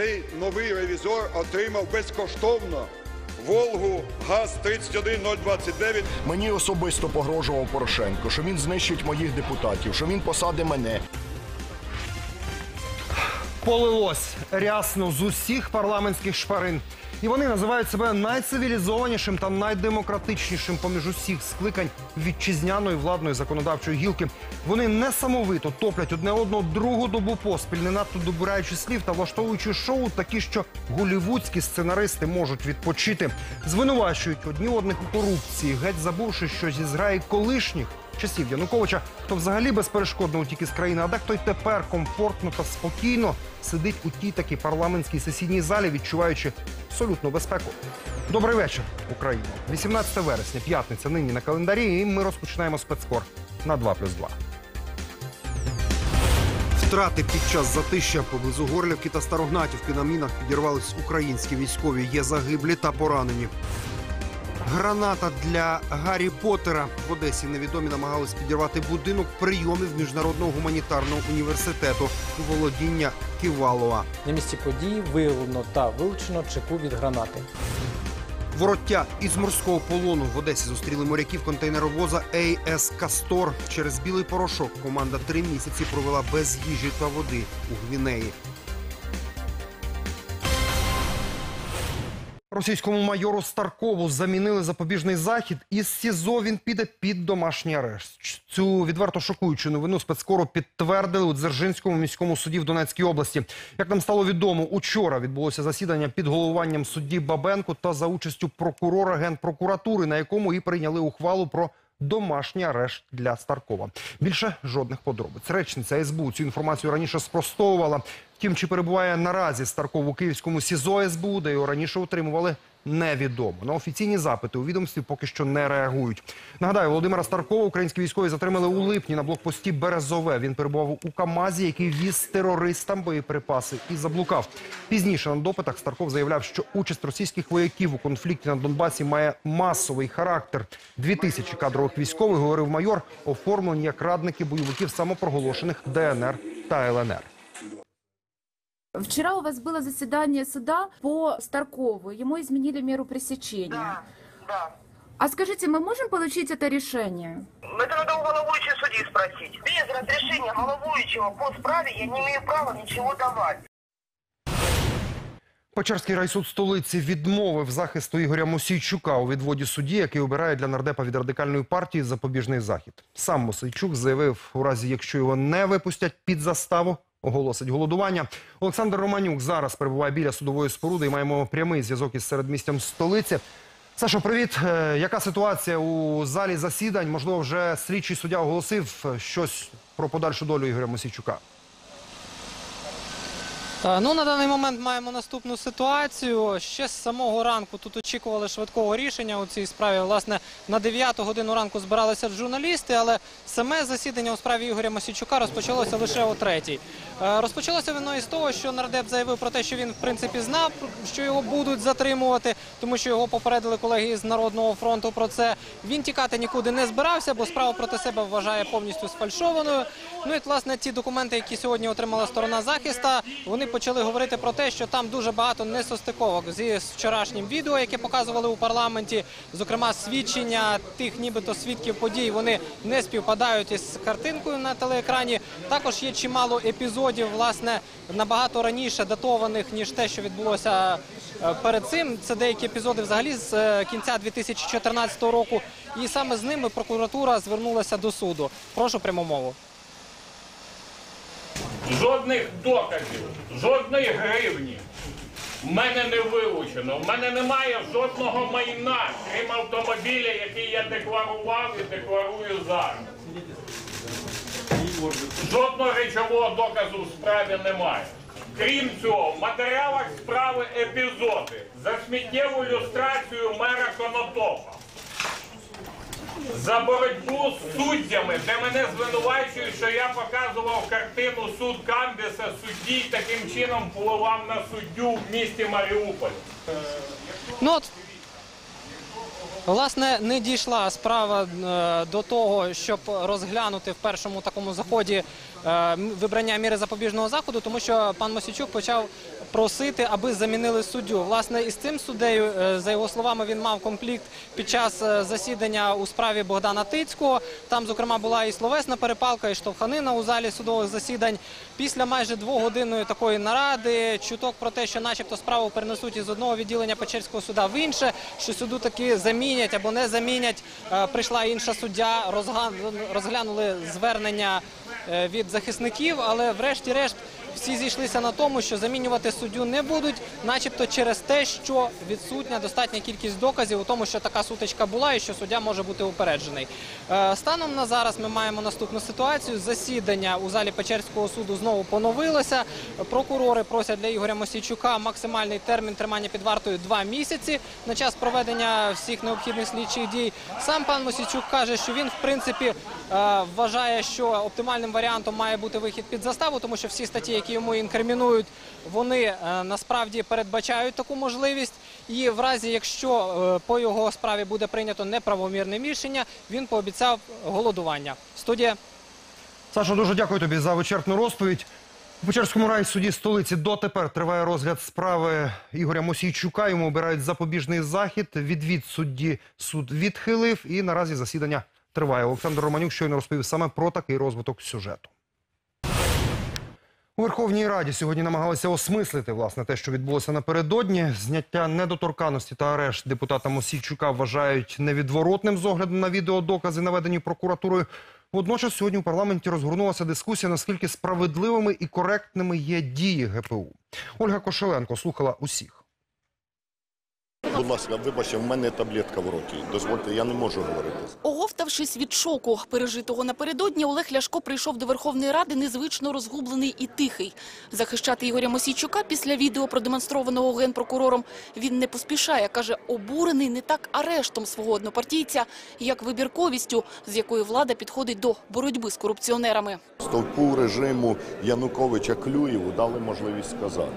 цей новий ревізор отримав безкоштовно Волгу ГАЗ-31029 Мені особисто погрожував Порошенко, що він знищить моїх депутатів, що він посаде мене. Полилось рясно з усіх парламентських шпарин. І вони називають себе найцивілізованішим та найдемократичнішим поміж усіх скликань вітчизняної владної законодавчої гілки. Вони несамовито топлять одне одного другу добу поспіль, не надто добираючи слів та влаштовуючи шоу, такі, що голівудські сценаристи можуть відпочити. Звинувачують одні одних у корупції, геть забувши, що зі зграї колишніх часів Януковича, хто взагалі безперешкодно утік із країни, а дехто й тепер комфортно та спокійно сидить у тій такій парламентській сесійній залі, відчуваючи абсолютну безпеку. Добрий вечір, Україна. 18 вересня, п'ятниця, нині на календарі, і ми розпочинаємо спецкор на 2 плюс 2. Втрати під час затища поблизу Горлівки та Старогнатівки на мінах підірвались українські військові. Є загиблі та поранені. Граната для Гаррі Поттера в Одесі невідомі намагались підірвати будинок прийомів міжнародного гуманітарного університету володіння Ківалова. На місці події виявлено та вилучено чеку від гранати. Вороття із морського полону в Одесі зустріли моряків контейнеровоза AS Кастор. Через білий порошок команда три місяці провела без їжі та води у Гвінеї. Російському майору Старкову замінили запобіжний захід. Із СІЗО він піде під домашній арешт. Цю відверто шокуючу новину спецкору підтвердили у Дзержинському міському суді в Донецькій області. Як нам стало відомо, учора відбулося засідання під головуванням судді Бабенко та за участю прокурора генпрокуратури, на якому і прийняли ухвалу про домашній арешт для Старкова. Більше жодних подробиць. Речниця СБУ цю інформацію раніше спростовувала. Втім, чи перебуває наразі Старков у київському СІЗО СБУ, де його раніше утримували, невідомо. На офіційні запити у відомстві поки що не реагують. Нагадаю, Володимира Старкова українські військові затримали у липні на блокпості Березове. Він перебував у Камазі, який віз терористам боєприпаси і заблукав. Пізніше на допитах Старков заявляв, що участь російських вояків у конфлікті на Донбасі має масовий характер. Дві тисячі кадрових військових, говорив майор, оформлені як радники бойовиків самопроголошених ДНР та ЛНР. Вчера у вас было заседание суда по Старкову. Ему изменили меру пресечения. Да, да. А скажите, мы можем получить это решение? Это надо у головуючего судьи спросить. Без разрешения головуючего по справе я не имею права ничего давать. Печерський райсуд столиці відмовив захисту Ігоря Мосійчука у відводі судді, який обирає для нардепа від радикальної партії запобіжний захід. Сам Мосійчук заявив, у разі якщо його не випустять під заставу, оголосить голодування. Олександр Романюк зараз перебуває біля судової споруди і маємо прямий зв'язок із середмістям столиці. Сашо, привіт. Е, Яка ситуація у залі засідань? Можливо, вже слідчий суддя оголосив щось про подальшу долю Ігоря Мосійчука. Е, Ну, на даний момент маємо наступну ситуацію. Ще з самого ранку тут очікували швидкого рішення у цій справі. Власне, на 9 годину ранку збиралися журналісти, але саме засідання у справі Ігоря Мосійчука розпочалося лише о третій. Е, Розпочалося воно із того, що нардеп заявив про те, що він в принципі знав, що його будуть затримувати, тому що його попередили колеги з Народного фронту про це. Він тікати нікуди не збирався, бо справу проти себе вважає повністю сфальшованою. Ну і власне ті документи, які сьогодні отримала сторона захиста, вони почали говорити про те, що там дуже багато несостиковок зі вчорашнім відео, яке показували у парламенті. Зокрема, свідчення тих, нібито свідків подій, вони не співпадають із картинкою на телеекрані. Також є чимало епізодів, власне, набагато раніше датованих ніж те, що відбулося е, перед цим. Це деякі епізоди взагалі з е, кінця 2014 року. І саме з ними прокуратура звернулася до суду. Прошу пряму мову. Жодних доказів, жодної гривні в мене не вилучено. В мене немає жодного майна, крім автомобіля, який я декларував і декларую зараз. Жодного речового доказу в справі немає. Крім цього, в матеріалах справи епізоди за сміттєву люстрацію мера Конотопа. За боротьбу з суддями, де мене звинувачують, що я показував картину суд Камбіса, судді і таким чином впливав на суддю в місті Маріуполь. Ну от, власне, не дійшла справа е, до того, щоб розглянути в першому такому заході е, вибрання міри запобіжного заходу, тому що пан Мосічук почав просити, аби замінили суддю. Власне, із цим суддею, е, за його словами, він мав конфлікт під час е, засідання у справі Богдана Тицького. Там, зокрема, була і словесна перепалка, і штовханина у залі судових засідань. Після майже двогодинної такої наради чуток про те, що, начебто, справу перенесуть із одного відділення Печерського суда в інше, що суду таки замінять або не замінять. Е, Прийшла інша суддя, розглянули звернення від захисників, але врешті-решт всі зійшлися на тому, що замінювати суддю не будуть, начебто через те, що відсутня достатня кількість доказів у тому, що така сутичка була і що суддя може бути упереджений. Е, Станом на зараз ми маємо наступну ситуацію. Засідання у залі Печерського суду знову поновилося. Прокурори просять для Ігоря Мосійчука максимальний термін тримання під вартою два місяці на час проведення всіх необхідних слідчих дій. Сам пан Мосійчук каже, що він в принципі е, вважає, що оптимальним варіантом має бути вихід під заставу, тому що всі статті, які йому інкримінують, вони е, насправді передбачають таку можливість. І в разі, якщо е, по його справі буде прийнято неправомірне рішення, він пообіцяв голодування. Студія. Саша, дуже дякую тобі за вичерпну розповідь. У Печерському райсуді столиці дотепер триває розгляд справи Ігоря Мосійчука. Йому обирають запобіжний захід. Відвід судді суд відхилив, і наразі засідання триває. Олександр Романюк щойно розповів саме про такий розвиток сюжету. У Верховній Раді сьогодні намагалися осмислити власне те, що відбулося напередодні. Зняття недоторканності та арешт депутата Мосійчука вважають невідворотним з огляду на відеодокази, наведені прокуратурою. Водночас сьогодні у парламенті розгорнулася дискусія, наскільки справедливими і коректними є дії ГПУ. Ольга Кошеленко слухала усіх. Будь ласка, вибачте, в мене таблетка в роті. Дозвольте, я не можу говорити. Оговтавшись від шоку, пережитого напередодні, Олег Ляшко прийшов до Верховної Ради незвично розгублений і тихий. Захищати Ігоря Мосійчука після відео, продемонстрованого генпрокурором, він не поспішає. Каже, обурений не так арештом свого однопартійця, як вибірковістю, з якою влада підходить до боротьби з корупціонерами. Стовпу режиму Януковича Клюєву дали можливість сказати.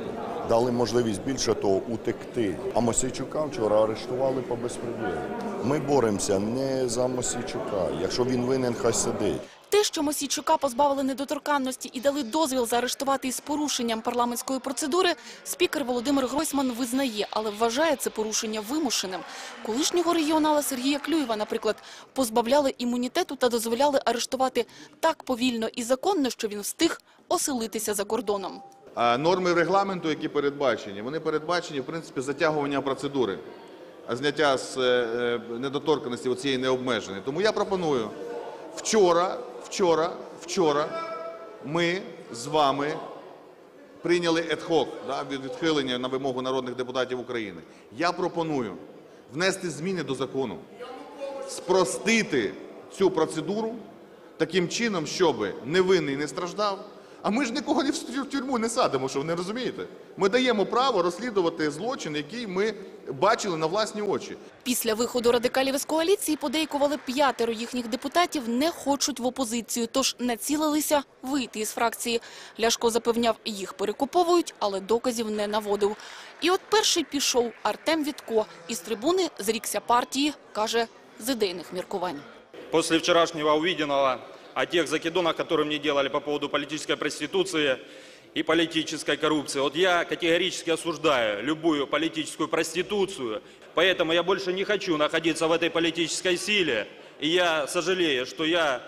Дали можливість більше того утекти. А Мосійчука вчора арештували по безпреділу. Ми боремося не за Мосійчука. Якщо він винен, хай сидить. Те, що Мосійчука позбавили недоторканності і дали дозвіл заарештувати із порушенням парламентської процедури, спікер Володимир Гройсман визнає, але вважає це порушення вимушеним. Колишнього регіонала Сергія Клюєва, наприклад, позбавляли імунітету та дозволяли арештувати так повільно і законно, що він встиг оселитися за кордоном. Норми регламенту, які передбачені, вони передбачені, в принципі, затягування процедури, зняття з е, е, недоторканості оцієї необмеженої. Тому я пропоную вчора, вчора, вчора ми з вами прийняли ad-hoc, да, від відхилення на вимогу народних депутатів України. Я пропоную внести зміни до закону, спростити цю процедуру таким чином, щоб невинний не страждав. А ми ж нікого ні в тю- тюрму не садимо, що ви не розумієте? Ми даємо право розслідувати злочин, який ми бачили на власні очі. Після виходу радикалів із коаліції подейкували п'ятеро їхніх депутатів не хочуть в опозицію, тож націлилися вийти із фракції. Ляшко запевняв, їх перекуповують, але доказів не наводив. І от перший пішов Артем Вітко. Із трибуни зрікся партії, каже, з ідейних міркувань. После вчерашнего увиденного о тех закидонах, которые мне делали по поводу политической проституции и политической коррупции, вот я категорически осуждаю любую политическую проституцию, поэтому я больше не хочу находиться в этой политической силе, и я сожалею, что я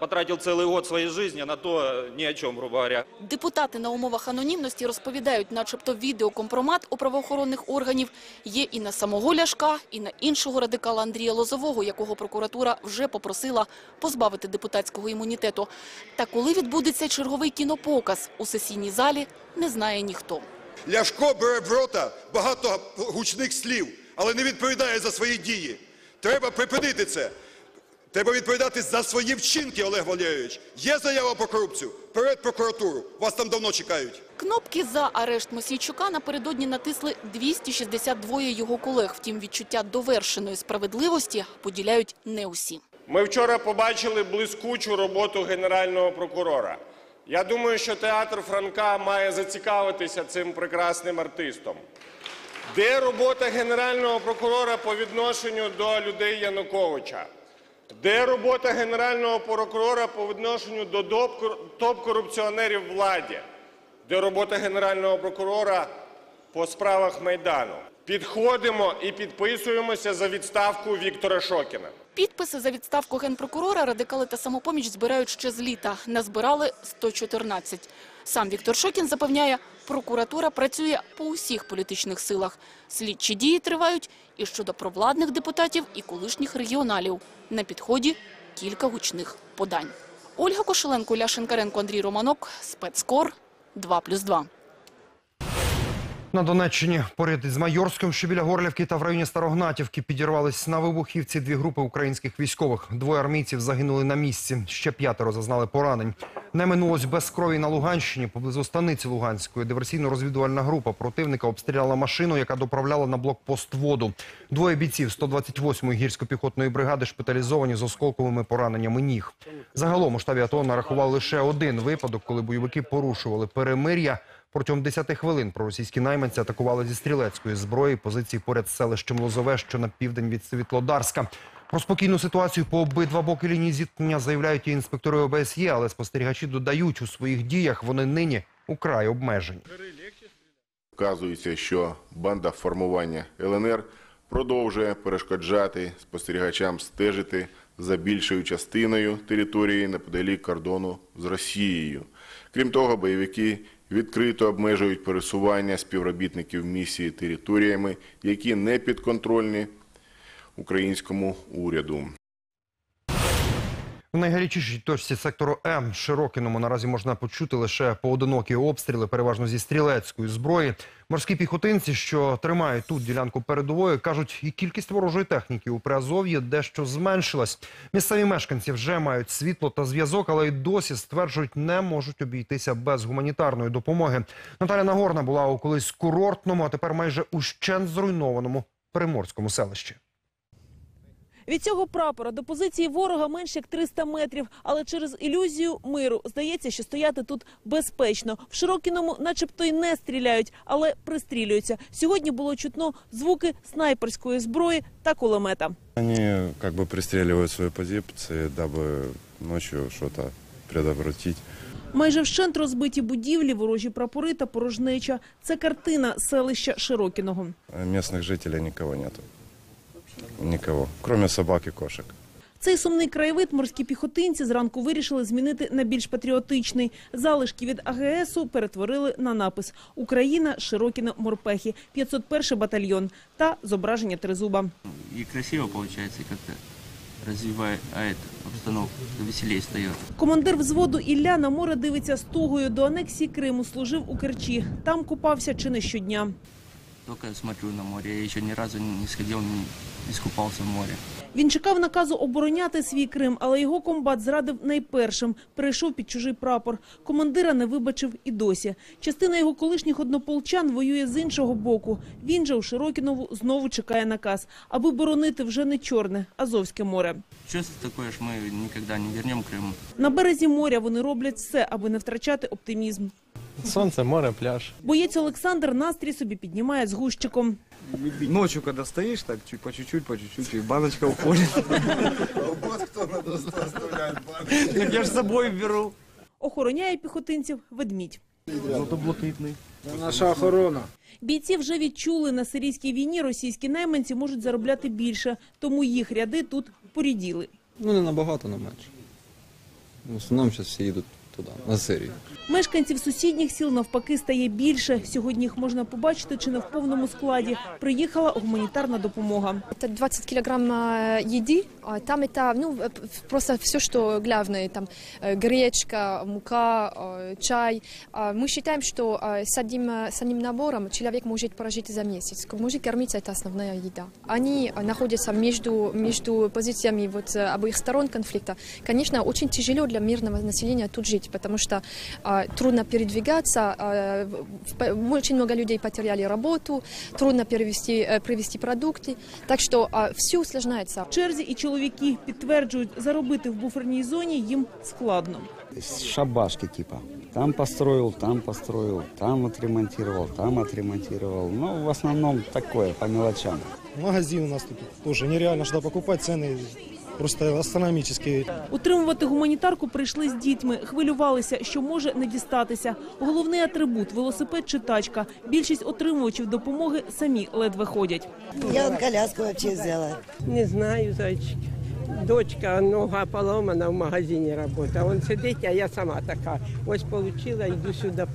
потратил целый год своей жизни на то ни о чем, грубо говоря. Депутати на умовах анонімності розповідають, начебто відеокомпромат у правоохоронних органів є і на самого Ляшка, і на іншого радикала Андрія Лозового, якого прокуратура вже попросила позбавити депутатського імунітету. Та коли відбудеться черговий кінопоказ у сесійній залі, не знає ніхто. Ляшко бере в рота багато гучних слів, але не відповідає за свої дії. Треба припинити це. Треба відповідати за свої вчинки, Олег Валерійович. Є заява про корупцію? Перед прокуратуру. Вас там давно чекають. Кнопки за арешт Мосійчука напередодні натисли 262 його колег. Втім, відчуття довершеної справедливості поділяють не усі. Ми вчора побачили блискучу роботу генерального прокурора. Я думаю, що театр Франка має зацікавитися цим прекрасним артистом. Де робота генерального прокурора по відношенню до людей Януковича? Де робота генерального прокурора по відношенню до топ-корупціонерів владі? де робота Генерального прокурора по справах Майдану. Підходимо і підписуємося за відставку Віктора Шокіна. Підписи за відставку генпрокурора радикали та самопоміч збирають ще з літа. Назбирали 114. Сам Віктор Шокін запевняє, прокуратура працює по усіх політичних силах. Слідчі дії тривають і щодо провладних депутатів, і колишніх регіоналів. На підході кілька гучних подань. Ольга Кошеленко, Ляшенкаренко, Андрій Романок. Спецкор 2+,2. На Донеччині поряд із Майорськом, що біля Горлівки та в районі Старогнатівки підірвались на вибухівці дві групи українських військових. Двоє армійців загинули на місці, ще п'ятеро зазнали поранень. Не минулось без крові на Луганщині, поблизу станиці Луганської. Диверсійно-розвідувальна група противника обстріляла машину, яка доправляла на блокпост воду. Двоє бійців 128-ї гірсько-піхотної бригади шпиталізовані з осколковими пораненнями ніг. Загалом у штабі АТО нарахували лише один випадок, коли бойовики порушували перемир'я. Протягом 10 хвилин проросійські найманці атакували зі стрілецької зброї позиції поряд з селищем Лозове, що на південь від Світлодарська. Про спокійну ситуацію по обидва боки лінії зіткнення заявляють і інспектори ОБСЄ, але спостерігачі додають у своїх діях вони нині украй обмежені. Вказується, що банда формування ЛНР продовжує перешкоджати спостерігачам стежити за більшою частиною території неподалік кордону з Росією. Крім того, бойовики відкрито обмежують пересування співробітників місії територіями, які не підконтрольні українському уряду. В найгарячішій точці сектору М Широкіному наразі можна почути лише поодинокі обстріли, переважно зі стрілецької зброї. Морські піхотинці, що тримають тут ділянку передової, кажуть, і кількість ворожої техніки у Приазов'ї дещо зменшилась. Місцеві мешканці вже мають світло та зв'язок, але й досі стверджують, не можуть обійтися без гуманітарної допомоги. Наталя Нагорна була у колись курортному, а тепер майже ущент зруйнованому приморському селищі. Від цього прапора до позиції ворога менше як 300 метрів, але через ілюзію миру здається, що стояти тут безпечно. В Широкіному начебто й не стріляють, але пристрілюються. Сьогодні було чутно звуки снайперської зброї та кулемета. Они как бы пристреливают свои позиции, дабы ночью что-то предотвратить. Майже вщент розбиті будівлі, ворожі прапори та порожнеча. Це картина селища Широкіного. Местных жителей никого нету. Никого, кроме собак и кошек. Цей сумний краєвид морські піхотинці зранку вирішили змінити на більш патріотичний. Залишки від АГСу перетворили на напис «Україна, Широкіно, Морпехи», 501 батальйон та зображення тризуба. И красиво получается, и как-то развивает обстановку, веселее стает. Командир взводу Ілля на море дивиться з тугою. До анексії Криму служив у Керчі. Там купався чи не щодня. Только смотрю на море. Я еще ни разу не сходил, не искупался в море. Він чекав наказу обороняти свій Крим, але його комбат зрадив найпершим. Перейшов під чужий прапор. Командира не вибачив і досі. Частина його колишніх однополчан воює з іншого боку. Він же у Широкінову знову чекає наказ, аби боронити вже не Чорне, Азовське море. Чувство такое, что мы никогда не вернем Крым. На березі моря вони роблять все, аби не втрачати оптимізм. Солнце, море, пляж. Боєць Олександр настрій собі піднімає з гущиком. Ночью, когда стоишь, так чуть по чуть-чуть, по чуть-чуть, и баночка уходит. Так я ж с собой беру. Охороняє піхотинців ведмідь. Золотоблакитний. Наша охорона. Бійці вже відчули, на сирійській війні російські найманці можуть заробляти більше, тому їх ряди тут поріділи. Ну, не набагато, но менше. В основному зараз всі їдуть туди, на Сирію. Мешканців сусідніх сіл навпаки стає більше. Сьогодні їх можна побачити чи не в повному складі. Приїхала гуманітарна допомога. Это 20 килограмм а, еды, а там это ну, э, п- просто все, что главное, там э, гречка, мука, э, чай. А Мы считаем, что а, с одним, э, с одним набором человек может прожить за месяц. Может кормиться, это основная еда. Они а, находятся между, между позициями вот, э, обоих сторон конфликта. Конечно, очень тяжело для мирного населения тут жить, потому что а, трудно передвигаться, а, в- в- очень много людей потеряли работу, трудно перевести, э, привезти продукты. Так что все усложняется. В черзі і чоловіки підтверджують, заробити в буферній зоні їм складно. Шабашки типа. Там построил, там построил, там отремонтировал, там отремонтировал. Ну, в основном такое, по мелочам. Магазин у нас тут тоже нереально что покупать, цены просто астрономические. Утримувати гуманітарку прийшли з дітьми. Хвилювалися, що може не дістатися. Головний атрибут – велосипед чи тачка. Більшість отримувачів допомоги самі ледве ходять. Я коляску вообще взяла. Не знаю, зайчик. Дочка нога поломана в магазині работает. Он сидить, а я сама така. Ось получила, йду сюди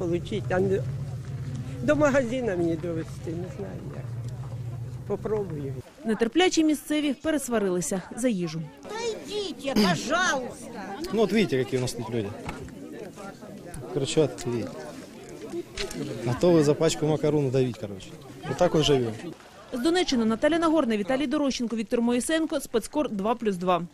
не- до магазина мені довести, не знаю як. Попробую. Нетерплячі місцеві пересварилися за їжу. Идите, пожалуйста. Ну вот видите, какие у нас тут люди. Кричат и готовы за пачку макарон давить, короче. Вот так вот живем. З Донеччини Наталя Нагорна, Віталій Дорощенко, Віктор Моїсенко, Спецкор 2+,2.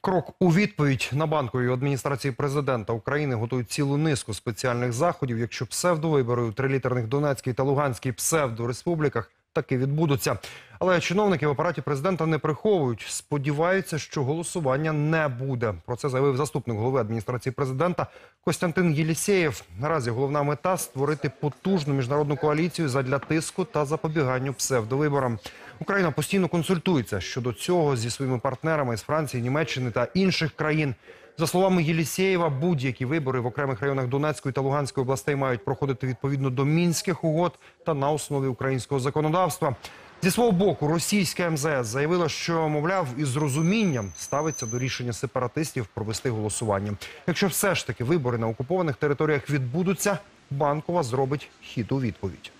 Крок у відповідь на банковій адміністрації президента України готують цілу низку спеціальних заходів. Якщо псевдовибори у трилітерних Донецькій та Луганській псевдореспубліках таки відбудуться. Але чиновники в апараті президента не приховують. Сподіваються, що голосування не буде. Про це заявив заступник голови адміністрації президента Костянтин Єлісєєв. Наразі головна мета створити потужну міжнародну коаліцію задля тиску та запобіганню псевдовиборам. Україна постійно консультується щодо цього зі своїми партнерами з Франції, Німеччини та інших країн. За словами Єлісєєва, будь-які вибори в окремих районах Донецької та Луганської областей мають проходити відповідно до мінських угод та на основі українського законодавства. Зі свого боку, російська МЗС заявила, що мовляв із розумінням ставиться до рішення сепаратистів провести голосування. Якщо все ж таки вибори на окупованих територіях відбудуться, банкова зробить хід у відповідь.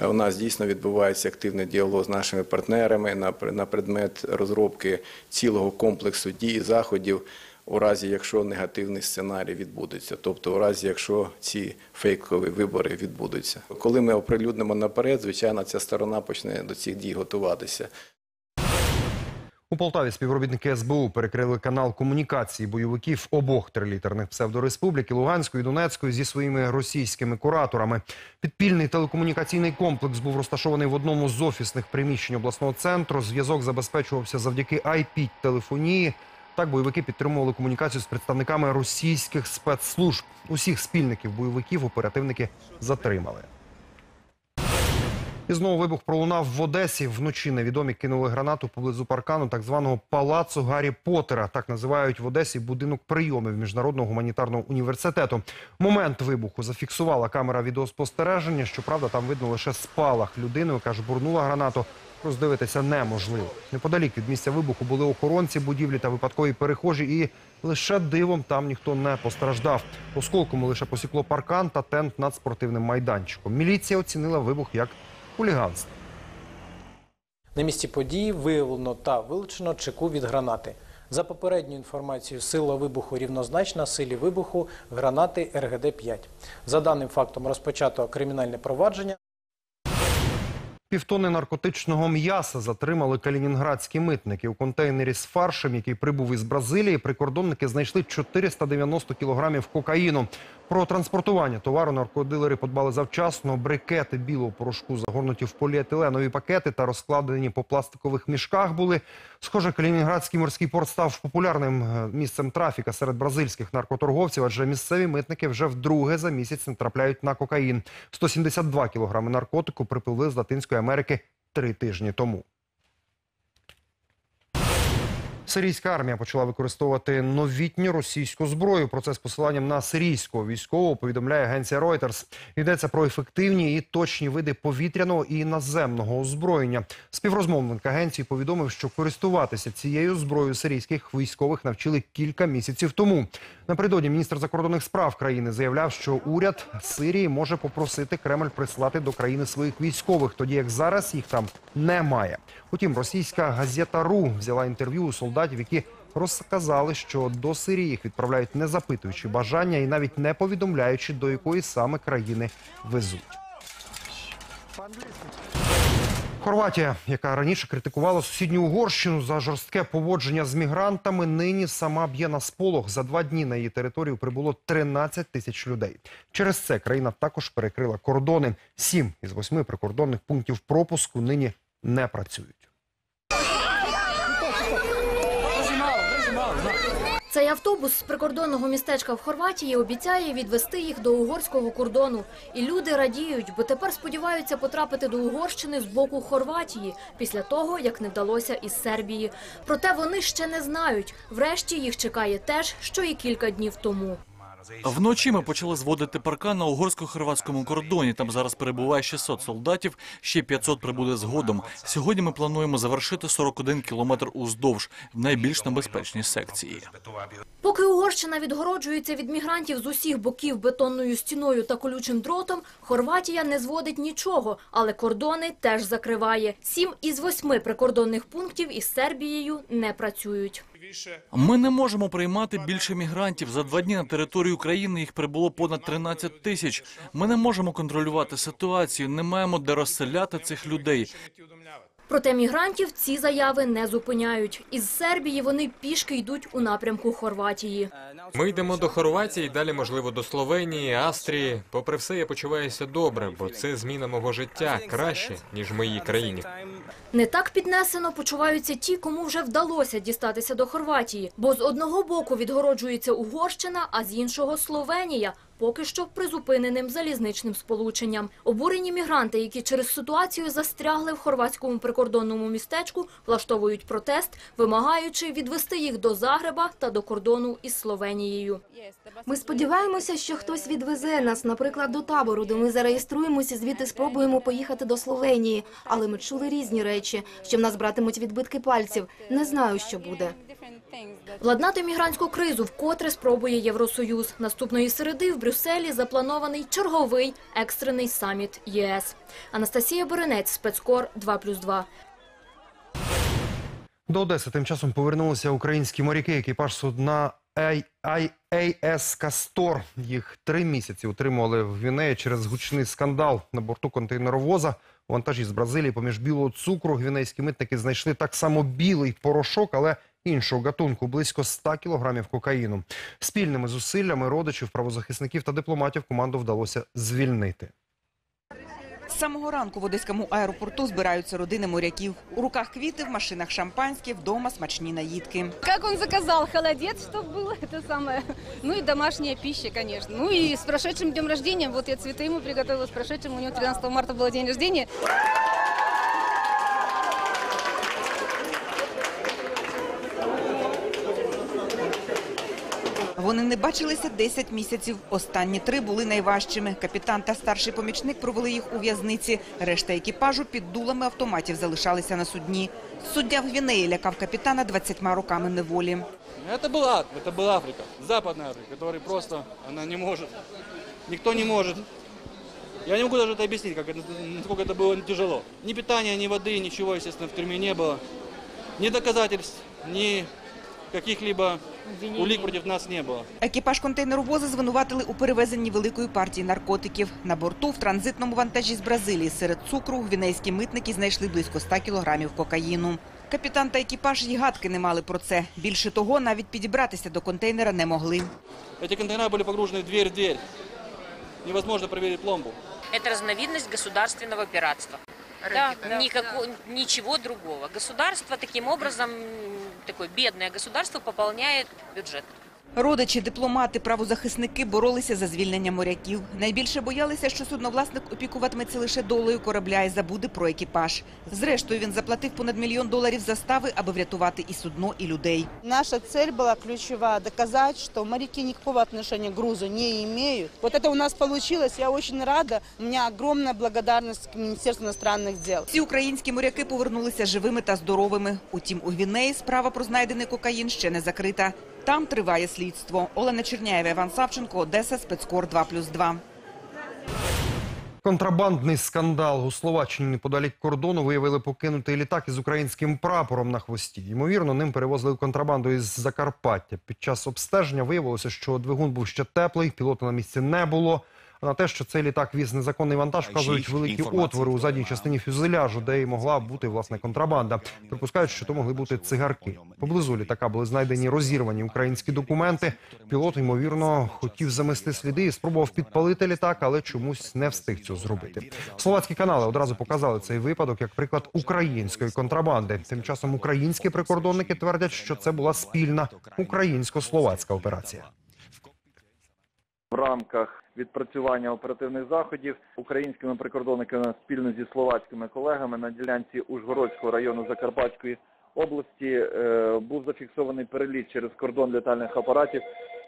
У нас дійсно відбувається активний діалог з нашими партнерами на, на предмет розробки цілого комплексу дій, заходів у разі, якщо негативний сценарій відбудеться, тобто у разі, якщо ці фейкові вибори відбудуться. Коли ми оприлюднимо наперед, звичайно, ця сторона почне до цих дій готуватися. У Полтаві співробітники СБУ перекрили канал комунікації бойовиків обох трилітерних псевдореспублік і Луганської і Донецької зі своїми російськими кураторами. Підпільний телекомунікаційний комплекс був розташований в одному з офісних приміщень обласного центру. Зв'язок забезпечувався завдяки IP-телефонії. Так бойовики підтримували комунікацію з представниками російських спецслужб. Усіх спільників бойовиків оперативники затримали. І знову вибух пролунав в Одесі. Вночі невідомі кинули гранату поблизу паркану так званого палацу Гаррі Поттера. Так називають в Одесі будинок прийомів міжнародного гуманітарного університету. Момент вибуху зафіксувала камера відеоспостереження. Щоправда, там видно лише спалах людини, яка жбурнула гранату. Роздивитися неможливо. Неподалік від місця вибуху були охоронці будівлі та випадкові перехожі, і лише дивом там ніхто не постраждав. Осколком лише посікло паркан та тент над спортивним майданчиком. Міліція оцінила вибух як хуліганство. На місці події виявлено та вилучено чеку від гранати. За попередньою інформацією, сила вибуху рівнозначна силі вибуху гранати РГД-5. За даним фактом розпочато кримінальне провадження. Півтони наркотичного м'яса затримали калінінградські митники. У контейнері з фаршем, який прибув із Бразилії, прикордонники знайшли 490 кілограмів кокаїну. Про транспортування товару наркодилери подбали завчасно. Брикети білого порошку загорнуті в поліетиленові пакети та розкладені по пластикових мішках були. Схоже, калінінградський морський порт став популярним е, місцем трафіка серед бразильських наркоторговців, адже місцеві митники вже вдруге за місяць натрапляють на кокаїн. 172 кілограми наркотику припливли з Латинської Америки три тижні тому. Сирійська армія почала використовувати новітню російську зброю. Про це з посиланням на сирійського військового повідомляє агенція Reuters. Йдеться про ефективні і точні види повітряного і наземного озброєння. Співрозмовник агенції повідомив, що користуватися цією зброєю сирійських військових навчили кілька місяців тому. Напередодні міністр закордонних справ країни заявляв, що уряд Сирії може попросити Кремль прислати до країни своїх військових, тоді як зараз їх там немає. Утім, російська газета РУ взяла інтерв'ю у солдатів, які розказали, що до Сирії їх відправляють не запитуючи бажання і навіть не повідомляючи, до якої саме країни везуть. Хорватія, яка раніше критикувала сусідню Угорщину за жорстке поводження з мігрантами, нині сама б'є на сполох. За два дні на її територію прибуло 13 тисяч людей. Через це країна також перекрила кордони. Сім із восьми прикордонних пунктів пропуску нині не працюють. Цей автобус з прикордонного містечка в Хорватії обіцяє відвести їх до угорського кордону. І люди радіють, бо тепер сподіваються потрапити до Угорщини з боку Хорватії після того, як не вдалося із Сербії. Проте вони ще не знають. Врешті їх чекає теж, що і кілька днів тому. Вночі ми почали зводити паркан на угорсько-хорватському кордоні. Там зараз перебуває 600 солдатів, ще 500 прибуде згодом. Сьогодні ми плануємо завершити 41 кілометр уздовж в найбільш небезпечній секції. Поки Угорщина відгороджується від мігрантів з усіх боків бетонною стіною та колючим дротом, Хорватія не зводить нічого, але кордони теж закриває. Сім із восьми прикордонних пунктів із Сербією не працюють. Ми не можемо приймати більше мігрантів. За два дні на територію країни їх прибуло понад 13 тисяч. Ми не можемо контролювати ситуацію, не маємо де розселяти цих людей. Проте мігрантів ці заяви не зупиняють. Із Сербії вони пішки йдуть у напрямку Хорватії. Ми йдемо до Хорватії, далі, можливо, до Словенії, Австрії. Попри все, я почуваюся добре, бо це зміна мого життя краще, ніж в моїй країні. Не так піднесено почуваються ті, кому вже вдалося дістатися до Хорватії. Бо з одного боку відгороджується Угорщина, а з іншого Словенія. Поки що призупиненим залізничним сполученням. Обурені мігранти, які через ситуацію застрягли в хорватському прикордонному містечку, влаштовують протест, вимагаючи відвести їх до Загреба та до кордону із Словенією. Ми сподіваємося, що хтось відвезе нас, наприклад, до табору, де ми зареєструємося, звідти спробуємо поїхати до Словенії. Але ми чули різні речі, що в нас братимуть відбитки пальців. Не знаю, що буде. Владнати мігрантську кризу вкотре спробує Євросоюз. Наступної середи в Брюсселі запланований черговий екстрений саміт ЄС. Анастасія Боренець, спецкор 2+,2. До Одеси тим часом повернулися українські моряки, екіпаж судна AIS Кастор. Їх три місяці утримували в Гвінеї через гучний скандал на борту контейнеровоза. Вантажі з Бразилії поміж білого цукру гвінейські митники знайшли так само білий порошок, але іншого гатунку – близько 100 кілограмів кокаїну. Спільними зусиллями родичів, правозахисників та дипломатів команду вдалося звільнити. З самого ранку в одеському аеропорту збираються родини моряків. У руках квіти, в машинах шампанське, вдома смачні наїдки. Как он заказал холодец, чтобы было это самое. Ну и домашняя пища, конечно. Ну и с прошедшим днем рождения. Вот я цветы ему приготовила с прошедшим. У него 13 марта был день рождения. Вони не бачилися 10 місяців. Останні три були найважчими. Капітан та старший помічник провели їх у в'язниці. Решта екіпажу під дулами автоматів залишалися на судні. Суддя в Гвінеї лякав капітана 20 роками неволі. Это был ад, это была Африка, Западная Африка, которая просто, она не может, никто не может. Я не могу даже это объяснить, как это, насколько это было тяжело. Ни питания, ни воды, ничего, естественно, в тюрьме не было. Ни доказательств, ни каких-либо улик против нас не было. Екіпаж контейнеровоза звинуватили у перевезенні великої партії наркотиків. На борту в транзитному вантажі з Бразилії серед цукру гвінейські митники знайшли близько 100 кілограмів кокаїну. Капітан та екіпаж й гадки не мали про це. Більше того, навіть підібратися до контейнера не могли. Эти контейнера были погружены дверь в дверь. Невозможно проверить пломбу. Это разновидность государственного пиратства. Да, никако- ничего другого. Государство таким образом, м, такое бедное государство пополняет бюджет. Родичі, дипломати, правозахисники боролися за звільнення моряків. Найбільше боялися, що судновласник опікуватиметься лише долею корабля і забуде про екіпаж. Зрештою, він заплатив понад мільйон доларів застави, аби врятувати і судно, і людей. Наша цель была ключевая – доказать, что моряки никакого отношения к грузу не имеют. Вот это у нас получилось, я очень рада. У меня огромная благодарность к Министерству иностранных дел. Всі українські моряки повернулися живими та здоровими. Утім, у Гвінеї справа про знайдений кокаїн ще не закрита. Там триває слідство. Олена Черняєва, Іван Савченко, Одеса, спецкор 2+,2. Контрабандний скандал у Словаччині неподалік кордону виявили покинутий літак із українським прапором на хвості. Ймовірно, ним перевозили контрабанду із Закарпаття. Під час обстеження виявилося, що двигун був ще теплий, пілота на місці не було. На те, що цей літак віз незаконний вантаж, вказують великі отвори у задній частині фюзеляжу, де й могла бути власне контрабанда. Припускають, що то могли бути цигарки. Поблизу літака були знайдені розірвані українські документи. Пілот ймовірно хотів замести сліди і спробував підпалити літак, але чомусь не встиг цього зробити. Словацькі канали одразу показали цей випадок як приклад української контрабанди. Тим часом українські прикордонники твердять, що це була спільна українсько-словацька операція. В рамках відпрацювання оперативних заходів українськими прикордонниками спільно зі словацькими колегами на ділянці Ужгородського району Закарпатської області е, був зафіксований переліт через кордон літальних апаратів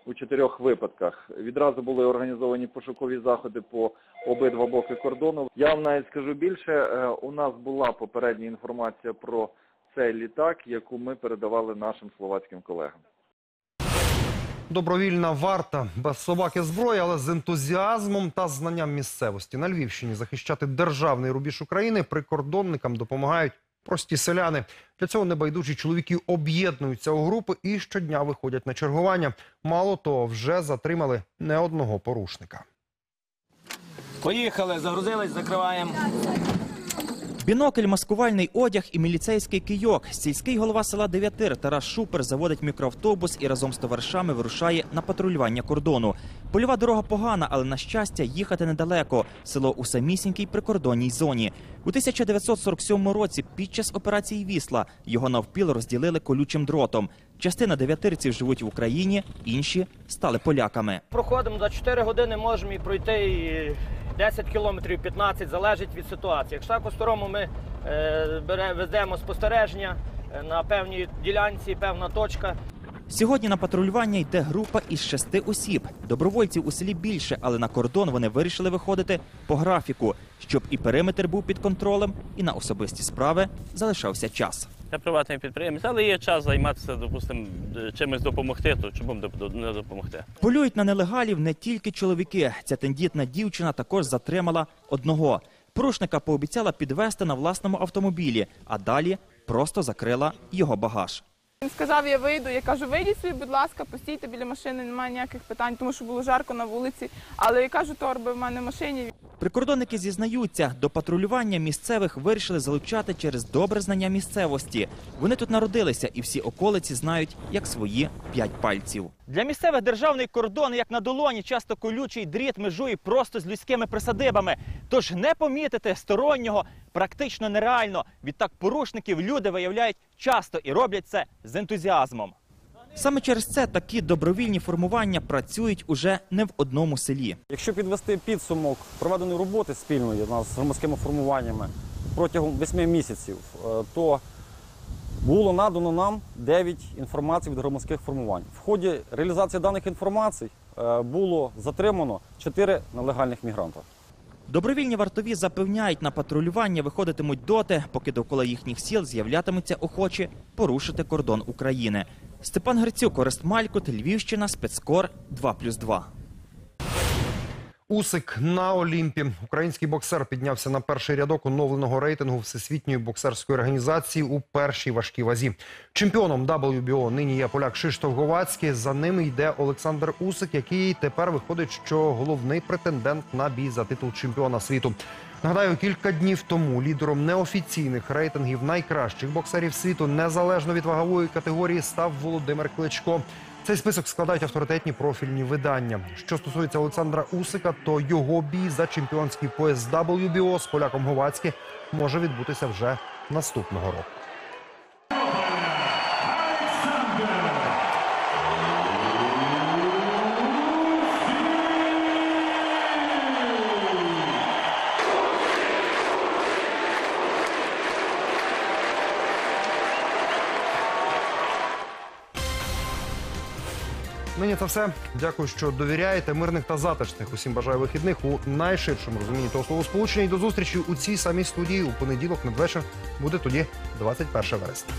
у чотирьох випадках. Відразу були організовані пошукові заходи по обидва боки кордону. Я вам навіть скажу більше. е, У нас була попередня інформація про цей літак, яку ми передавали нашим словацьким колегам. Добровільна варта без собаки зброї, але з ентузіазмом та знанням місцевості на Львівщині захищати державний рубіж України прикордонникам допомагають прості селяни. Для цього небайдужі чоловіки об'єднуються у групи і щодня виходять на чергування. Мало того, вже затримали не одного порушника. Поїхали, загрузились, закриваємо. Бінокль, маскувальний одяг і міліцейський кийок. Сільський голова села Дев'ятир Тарас Шупер заводить мікроавтобус і разом з товаришами вирушає на патрулювання кордону. Польова дорога погана, але на щастя їхати недалеко. Село у самісінькій прикордонній зоні. У 1947 році під час операції Вісла його навпіл розділили колючим дротом. Частина дев'ятирців живуть в Україні, інші стали поляками. Проходимо за 4 години, можемо і пройти і 10 кілометрів, 15, залежить від ситуації. Якщо по-старому ми е, спостереження е, на певній ділянці, певна точка. Сьогодні на патрулювання йде група із шести осіб. Добровольців у селі більше, але на кордон вони вирішили виходити по графіку, щоб і периметр був під контролем, і на особисті справи залишався час. Я приватний підприємець, але є час займатися, допустимо, чимось допомогти, то чому не допомогти? Полюють на нелегалів не тільки чоловіки. Ця тендітна дівчина також затримала одного. Порушника пообіцяла підвести на власному автомобілі, а далі просто закрила його багаж. Він сказав, я вийду. Я кажу, вийдіть собі, будь ласка, постійте біля машини, немає ніяких питань, тому що було жарко на вулиці. Але я кажу, торби в мене в машині. Прикордонники зізнаються, до патрулювання місцевих вирішили залучати через добре знання місцевості. Вони тут народилися і всі околиці знають як свої п'ять пальців. Для місцевих державний кордон, як на долоні, часто колючий дріт межує просто з людськими присадибами. Тож не помітити стороннього практично нереально. Відтак порушників люди виявляють часто і роблять це з ентузіазмом. Саме через це такі добровільні формування працюють уже не в одному селі. Якщо підвести підсумок проведеної роботи спільної з громадськими формуваннями протягом 8 місяців, е, то було надано нам 9 інформацій від громадських формувань. В ході реалізації даних інформацій е, було затримано 4 нелегальних мігранта. Добровільні вартові запевняють, на патрулювання виходитимуть доти, поки довкола їхніх сіл з'являтимуться охочі порушити кордон України. Степан Грицюк, Орест Малькут, Львівщина, спецкор 2+,2. Усик на Олімпі. Український боксер піднявся на перший рядок оновленого рейтингу Всесвітньої боксерської організації у першій важкій вазі. Чемпіоном WBO нині є поляк Кшиштоф Говацький. За ними йде Олександр Усик, який тепер виходить, що головний претендент на бій за титул чемпіона світу. Нагадаю, кілька днів тому лідером неофіційних рейтингів найкращих боксерів світу незалежно від вагової категорії став Володимир Кличко. Цей список складають авторитетні профільні видання. Що стосується Олександра Усика, то його бій за чемпіонський пояс WBO з поляком Говацькі може відбутися вже наступного року. Це все. Дякую, що довіряєте. Мирних та затишних. Усім бажаю вихідних у найширшому розумінні того словосполучення. І до зустрічі у цій самій студії у понеділок надвечір буде тоді 21 вересня.